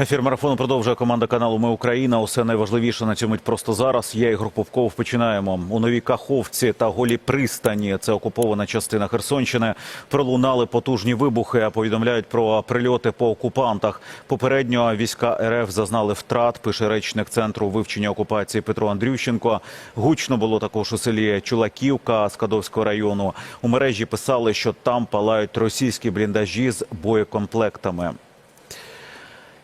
Ефір марафону продовжує команда каналу Ми Україна. Усе найважливіше на мить просто зараз. Я Ігор Попков. Починаємо у новій Каховці та голі пристані. Це окупована частина Херсонщини. Пролунали потужні вибухи. а Повідомляють про прильоти по окупантах. Попередньо війська РФ зазнали втрат. Пише речник центру вивчення окупації Петро Андрющенко. Гучно було також у селі Чулаківка Скадовського району. У мережі писали, що там палають російські бліндажі з боєкомплектами.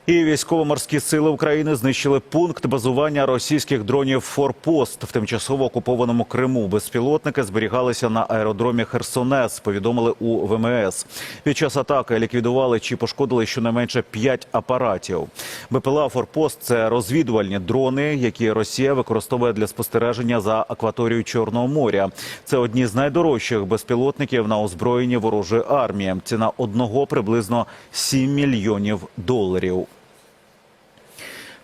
І військово-морські сили України знищили пункт базування російських дронів «Форпост» в тимчасово окупованому Криму. Безпілотники зберігалися на аеродромі Херсонес. Повідомили у ВМС. Під час атаки ліквідували чи пошкодили щонайменше п'ять апаратів. БПЛА «Форпост» – це розвідувальні дрони, які Росія використовує для спостереження за акваторією Чорного моря. Це одні з найдорожчих безпілотників на озброєнні ворожої армії. Ціна одного приблизно 7 мільйонів доларів.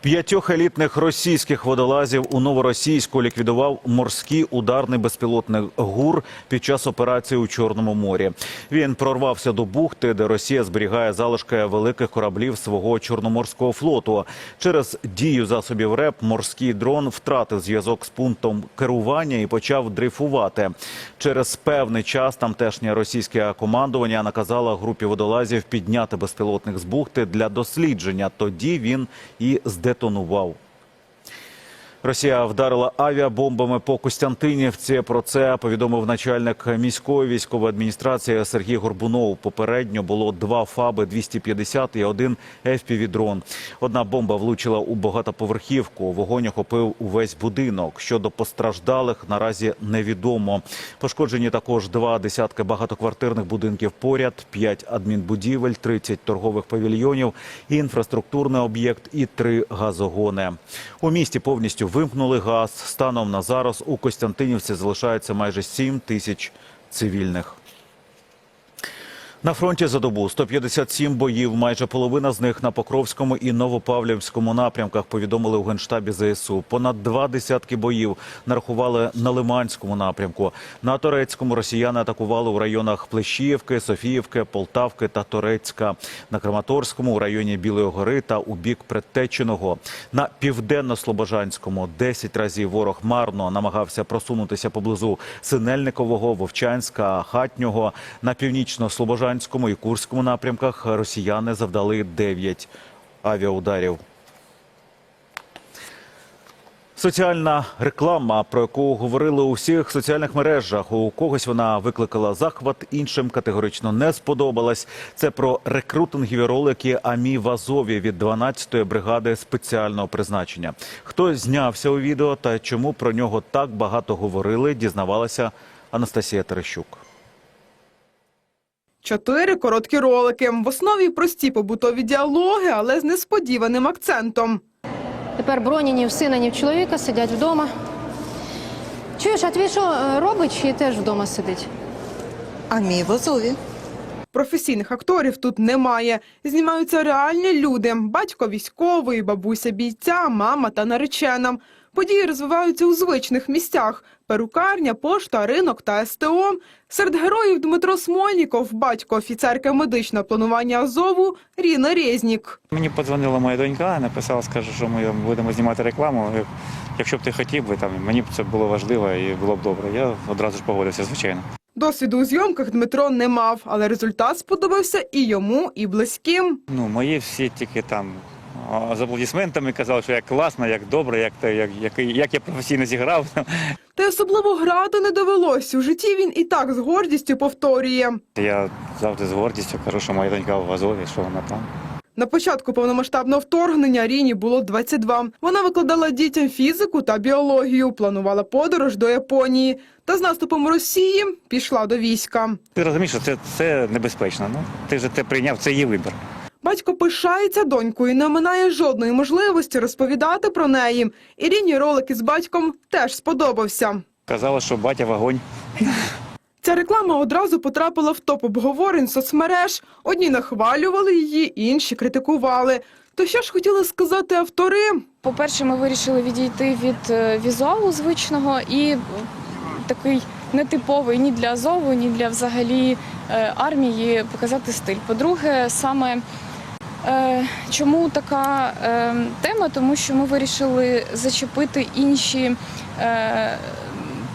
П'ятьох елітних російських водолазів у новоросійську ліквідував морський ударний безпілотник ГУР під час операції у Чорному морі. Він прорвався до бухти, де Росія зберігає залишки великих кораблів свого чорноморського флоту. Через дію засобів РЕП морський дрон втратив зв'язок з пунктом керування і почав дрейфувати. Через певний час тамтешнє російське командування наказало групі водолазів підняти безпілотник з бухти для дослідження. Тоді він і здетонував. preto no UOL. Росія вдарила авіабомбами по Костянтинівці. Про це повідомив начальник міської військової адміністрації Сергій Горбунов. Попередньо було два ФАБи 250 і один FPV-дрон. Одна бомба влучила у багатоповерхівку. Вогонь охопив увесь будинок. Щодо постраждалих наразі невідомо. Пошкоджені також два десятки багатоквартирних будинків поряд, п'ять адмінбудівель, 30 торгових павільйонів, інфраструктурний об'єкт і три газогони. У місті повністю вимкнули газ. Станом на зараз у Костянтинівці залишається майже 7 тисяч цивільних. На фронті за добу 157 боїв, майже половина з них на Покровському і Новопавлівському напрямках, повідомили у Генштабі ЗСУ. Понад два десятки боїв нарахували на Лиманському напрямку. На Торецькому росіяни атакували у районах Плещіївки, Софіївки, Полтавки та Торецька. На Краматорському у районі Білої гори та у бік Предтеченого. На південно-слобожанському 10 разів ворог марно намагався просунутися поблизу Синельникового, Вовчанська, Хатнього. На північно-слобожанському і Курському напрямках росіяни завдали 9 авіаударів. Соціальна реклама, про яку говорили у всіх соціальних мережах. У когось вона викликала захват, іншим категорично не сподобалась. Це про рекрутингові ролики Амі в Азові від 12-ї бригади спеціального призначення. Хто знявся у відео та чому про нього так багато говорили, дізнавалася Анастасія Терещук. Чотири короткі ролики. В основі прості побутові діалоги, але з несподіваним акцентом. Тепер броні ні в сина, ні в чоловіка сидять вдома. Чуєш, а твій що е, робить чи теж вдома сидить? А мій в Азові. Професійних акторів тут немає. Знімаються реальні люди: батько військовий, бабуся бійця, мама та наречена. Події розвиваються у звичних місцях: перукарня, пошта, ринок та СТО. Серед героїв Дмитро Смольніков, батько офіцерки медичного планування Азову Ріна Резнік. Мені подзвонила моя донька, написала, скаже, що ми будемо знімати рекламу. Якщо б ти хотів би, там мені б це було важливо і було б добре. Я одразу ж погодився, звичайно. Досвіду у зйомках Дмитро не мав, але результат сподобався і йому, і близьким. Ну, мої всі тільки там з аплодисментами казали, що як класно, як добре, як, те- як, як, як я професійно зіграв. Та особливо грати не довелось. У житті він і так з гордістю повторює. Я завжди з гордістю кажу, що моя донька в Азові, що вона там. На початку повномасштабного вторгнення Ріні було 22. Вона викладала дітям фізику та біологію, планувала подорож до Японії. Та з наступом Росії пішла до війська. Ти розумієш, що це, це небезпечно. Ну, ти ж це прийняв, це її вибір. Батько пишається донькою не оминає жодної можливості розповідати про неї. Іріні ролик із батьком теж сподобався. Казала, що батя вогонь. Ця реклама одразу потрапила в топ обговорень соцмереж. Одні нахвалювали її, інші критикували. То що ж хотіли сказати автори? По-перше, ми вирішили відійти від е, візуалу звичного і такий нетиповий ні для Азову, ні для взагалі е, армії показати стиль. По-друге, саме Чому така е, тема? Тому що ми вирішили зачепити інші е,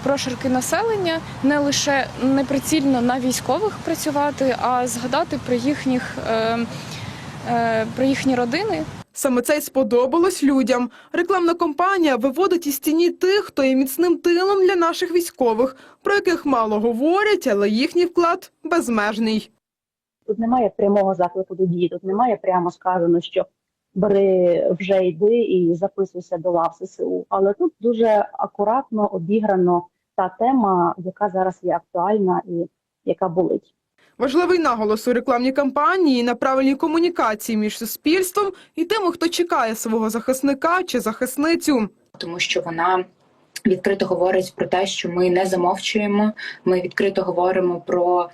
прошарки населення, не лише неприцільно на військових працювати, а згадати про їхніх е, е, про їхні родини. Саме це й сподобалось людям. Рекламна кампанія виводить із тіні тих, хто є міцним тилом для наших військових, про яких мало говорять, але їхній вклад безмежний. Тут немає прямого заклику до дії, тут немає прямо сказано, що бери вже йди і записуйся до лав ССУ. Але тут дуже акуратно обіграно та тема, яка зараз є актуальна і яка болить. Важливий наголос у рекламній кампанії на правильній комунікації між суспільством і тими, хто чекає свого захисника чи захисницю. тому що вона відкрито говорить про те, що ми не замовчуємо. Ми відкрито говоримо про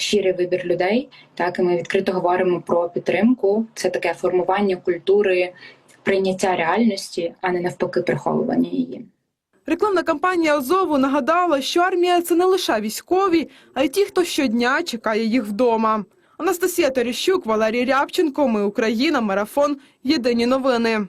щирий вибір людей. Так і ми відкрито говоримо про підтримку. Це таке формування культури прийняття реальності, а не навпаки приховування її. Рекламна кампанія Азову нагадала, що армія це не лише військові, а й ті, хто щодня чекає їх вдома. Анастасія Терещук, Валерій Рябченко. Ми Україна. Марафон. Єдині новини.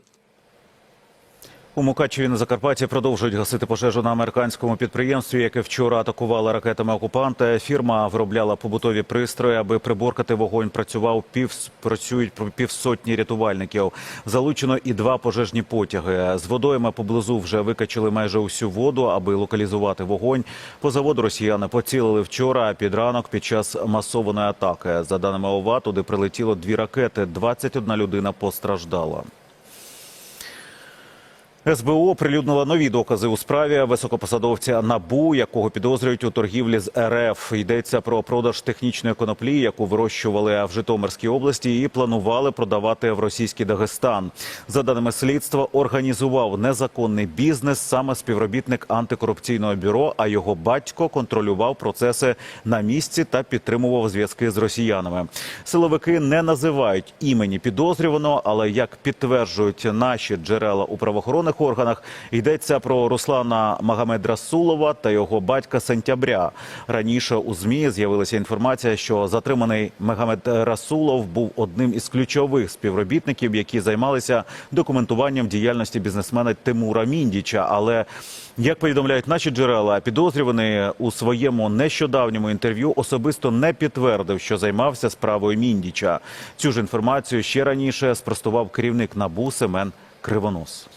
У Мукачеві на Закарпатті продовжують гасити пожежу на американському підприємстві, яке вчора атакували ракетами окупанта. Фірма виробляла побутові пристрої, аби приборкати вогонь. Працював пів працюють півсотні рятувальників. Залучено і два пожежні потяги. З водойми поблизу вже викачали майже усю воду, аби локалізувати вогонь. По заводу росіяни поцілили вчора. Під ранок під час масованої атаки. За даними ОВА, туди прилетіло дві ракети. 21 людина постраждала. СБУ оприлюднила нові докази у справі високопосадовця НАБУ, якого підозрюють у торгівлі з РФ. Йдеться про продаж технічної коноплі, яку вирощували в Житомирській області і планували продавати в російський Дагестан. За даними слідства, організував незаконний бізнес саме співробітник антикорупційного бюро. А його батько контролював процеси на місці та підтримував зв'язки з росіянами. Силовики не називають імені підозрюваного, але як підтверджують наші джерела у правоохоронних органах, йдеться про Руслана Магомед-Расулова та його батька Сентября. Раніше у змі з'явилася інформація, що затриманий Магомед Расулов був одним із ключових співробітників, які займалися документуванням діяльності бізнесмена Тимура Міндіча. Але як повідомляють наші джерела, підозрюваний у своєму нещодавньому інтерв'ю особисто не підтвердив, що займався справою Міндіча. Цю ж інформацію ще раніше спростував керівник НАБУ Семен Кривонос.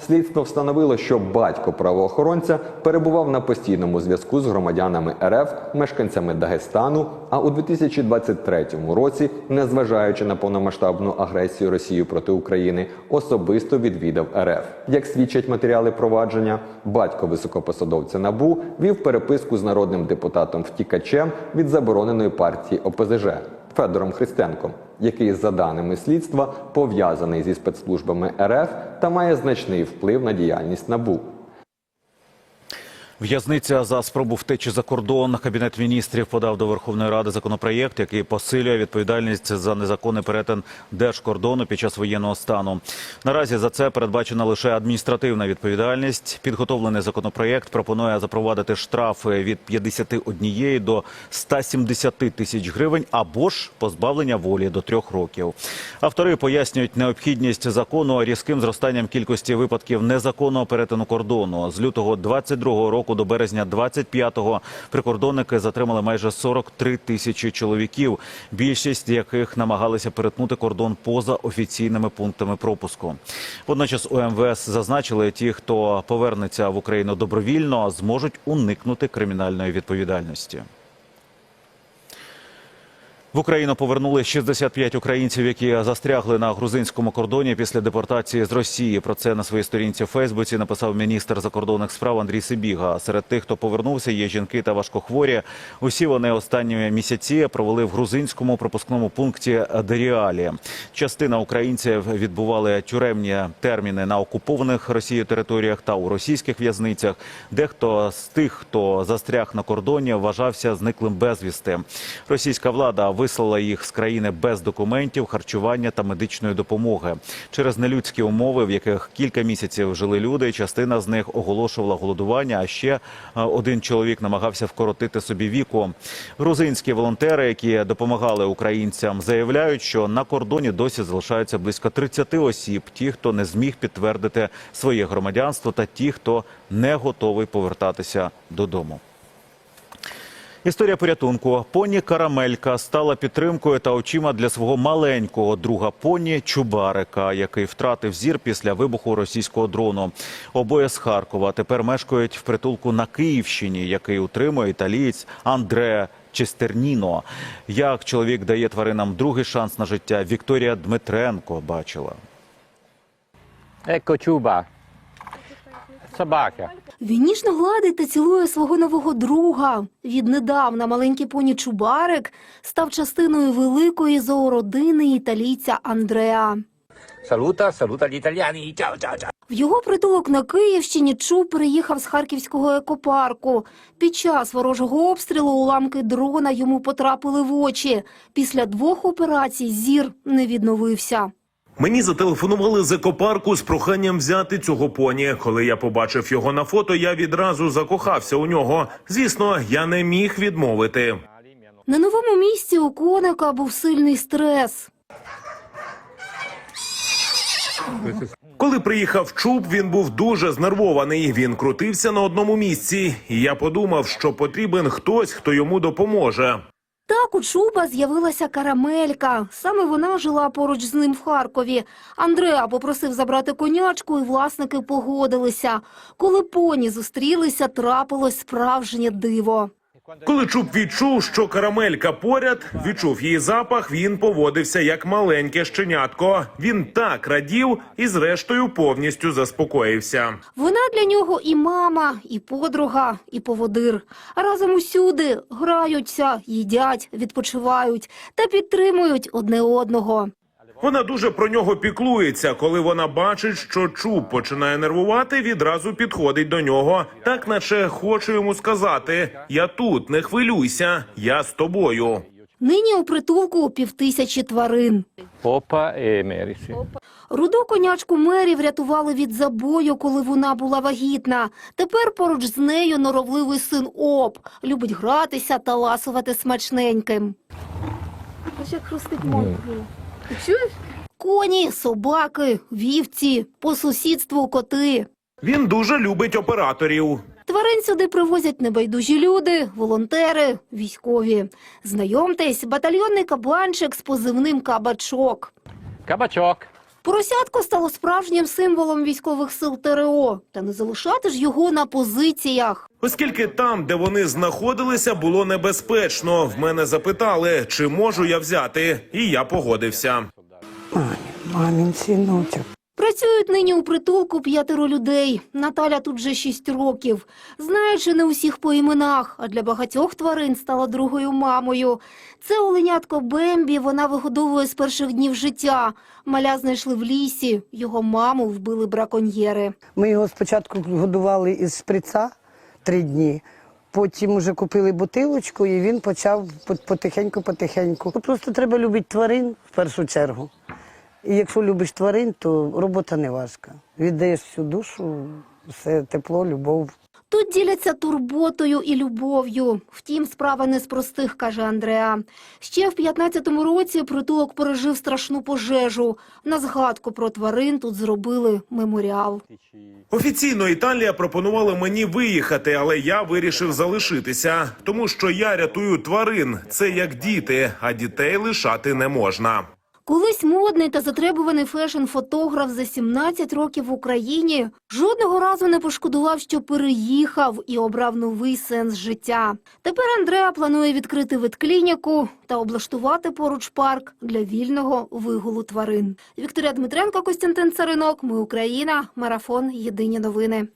Слідство встановило, що батько правоохоронця перебував на постійному зв'язку з громадянами РФ, мешканцями Дагестану. А у 2023 році, незважаючи на повномасштабну агресію Росії проти України, особисто відвідав РФ. Як свідчать матеріали провадження, батько високопосадовця НАБУ вів переписку з народним депутатом втікачем від забороненої партії ОПЗЖ Федором Христенком, який, за даними слідства, пов'язаний зі спецслужбами РФ та має значний вплив на діяльність НАБУ. В'язниця за спробу втечі за кордон. Кабінет міністрів подав до Верховної Ради законопроєкт, який посилює відповідальність за незаконний перетин держкордону під час воєнного стану. Наразі за це передбачена лише адміністративна відповідальність. Підготовлений законопроєкт пропонує запровадити штрафи від 51 до 170 тисяч гривень або ж позбавлення волі до трьох років. Автори пояснюють необхідність закону різким зростанням кількості випадків незаконного перетину кордону з лютого 22 року до березня 25-го прикордонники затримали майже 43 тисячі чоловіків, більшість яких намагалися перетнути кордон поза офіційними пунктами пропуску. Водночас у МВС зазначили, ті, хто повернеться в Україну добровільно, зможуть уникнути кримінальної відповідальності. В Україну повернули 65 українців, які застрягли на грузинському кордоні після депортації з Росії. Про це на своїй сторінці в Фейсбуці написав міністр закордонних справ Андрій Сибіга. Серед тих, хто повернувся, є жінки та важкохворі. Усі вони останні місяці провели в грузинському пропускному пункті Деріалі. Частина українців відбували тюремні терміни на окупованих Росією територіях та у російських в'язницях. Дехто з тих, хто застряг на кордоні, вважався зниклим безвісти. Російська влада вислала їх з країни без документів, харчування та медичної допомоги. Через нелюдські умови, в яких кілька місяців жили люди, частина з них оголошувала голодування. А ще е, один чоловік намагався вкоротити собі віку. Грузинські волонтери, які допомагали українцям, заявляють, що на кордоні досі залишаються близько 30 осіб. Ті, хто не зміг підтвердити своє громадянство, та ті, хто не готовий повертатися додому. Історія порятунку. Поні Карамелька стала підтримкою та очима для свого маленького друга поні Чубарика, який втратив зір після вибуху російського дрону. Обоє з Харкова тепер мешкають в притулку на Київщині, який утримує італієць Андре Честерніно. Як чоловік дає тваринам другий шанс на життя, Вікторія Дмитренко бачила. Ecco Ciuba. Собака. Він ніжно гладить та цілує свого нового друга. Віднедавна маленький поні Чубарик став частиною великої зоородини італійця Андреа. Saluta gli italiani. Ciao, ciao, ciao. В його притулок на Київщині Чуб приїхав з харківського екопарку. Під час ворожого обстрілу уламки дрона йому потрапили в очі. Після двох операцій зір не відновився. Мені зателефонували з екопарку з проханням взяти цього поні. Коли я побачив його на фото, я відразу закохався у нього. Звісно, я не міг відмовити. На новому місці у коника був сильний стрес. Коли приїхав чуб, він був дуже знервований. Він крутився на одному місці, і я подумав, що потрібен хтось, хто йому допоможе. Так у Чуба з'явилася карамелька. Саме вона жила поруч з ним в Харкові. Андреа попросив забрати конячку, і власники погодилися. Коли поні зустрілися, трапилось справжнє диво. Коли чуб відчув, що карамелька поряд, відчув її запах, він поводився як маленьке щенятко. Він так радів і, зрештою, повністю заспокоївся. Вона для нього і мама, і подруга, і поводир. Разом усюди граються, їдять, відпочивають та підтримують одне одного. Вона дуже про нього піклується. Коли вона бачить, що чуб починає нервувати, відразу підходить до нього, так наче хоче йому сказати: Я тут, не хвилюйся, я з тобою. Нині у притулку півтисячі тварин. E Merisi. Руду конячку Мері врятували від забою, коли вона була вагітна. Тепер поруч з нею норовливий син Оп. Любить гратися та ласувати смачненьким. Ось як хрустить морквою. Ти чуєш? Коні, собаки, вівці, по сусідству коти. Він дуже любить операторів. Тварин сюди привозять небайдужі люди, волонтери, військові. Знайомтесь, батальйонний кабанчик з позивним кабачок. Кабачок. Поросятко стало справжнім символом військових сил ТРО. Та не залишати ж його на позиціях. Оскільки там, де вони знаходилися, було небезпечно. В мене запитали, чи можу я взяти, і я погодився. Мамін синочок. Працюють нині у притулку п'ятеро людей. Наталя тут вже шість років. Знаючи не усіх по іменах, а для багатьох тварин стала другою мамою. Це оленятко Бембі вона вигодовує з перших днів життя. Маля знайшли в лісі. Його маму вбили браконьєри. Ми його спочатку годували із шприца три дні. Потім уже купили бутилочку, і він почав потихеньку-потихеньку. Просто треба любити тварин в першу чергу. І якщо любиш тварин, то робота не важка. Віддаєш всю душу, все тепло, любов. Тут діляться турботою і любов'ю. Втім, справа не з простих, каже Андреа. Ще в 15-му році притулок пережив страшну пожежу. На згадку про тварин тут зробили меморіал. Офіційно Італія пропонувала мені виїхати, але я вирішив залишитися, тому що я рятую тварин. Це як діти, а дітей лишати не можна. Колись модний та затребуваний фешн-фотограф за 17 років в Україні жодного разу не пошкодував, що переїхав і обрав новий сенс життя. Тепер Андреа планує відкрити ветклініку та облаштувати поруч парк для вільного вигулу тварин. Вікторія Дмитренко, Костянтин Царинок. Ми Україна. Марафон. Єдині новини.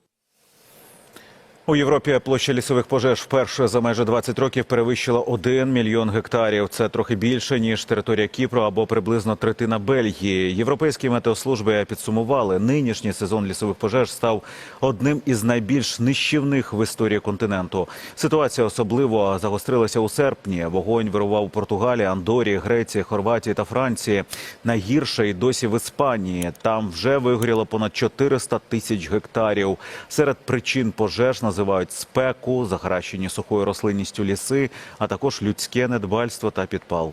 У Європі площа лісових пожеж вперше за майже 20 років перевищила 1 мільйон гектарів. Це трохи більше ніж територія Кіпру або приблизно третина Бельгії. Європейські метеослужби підсумували, нинішній сезон лісових пожеж став одним із найбільш нищівних в історії континенту. Ситуація особливо загострилася у серпні. Вогонь вирував у Португалії, Андорі, Греції, Хорватії та Франції. Найгірше й досі в Іспанії. Там вже вигоріло понад 400 тисяч гектарів. Серед причин пожеж називають спеку, захаращені сухою рослинністю ліси, а також людське недбальство та підпал.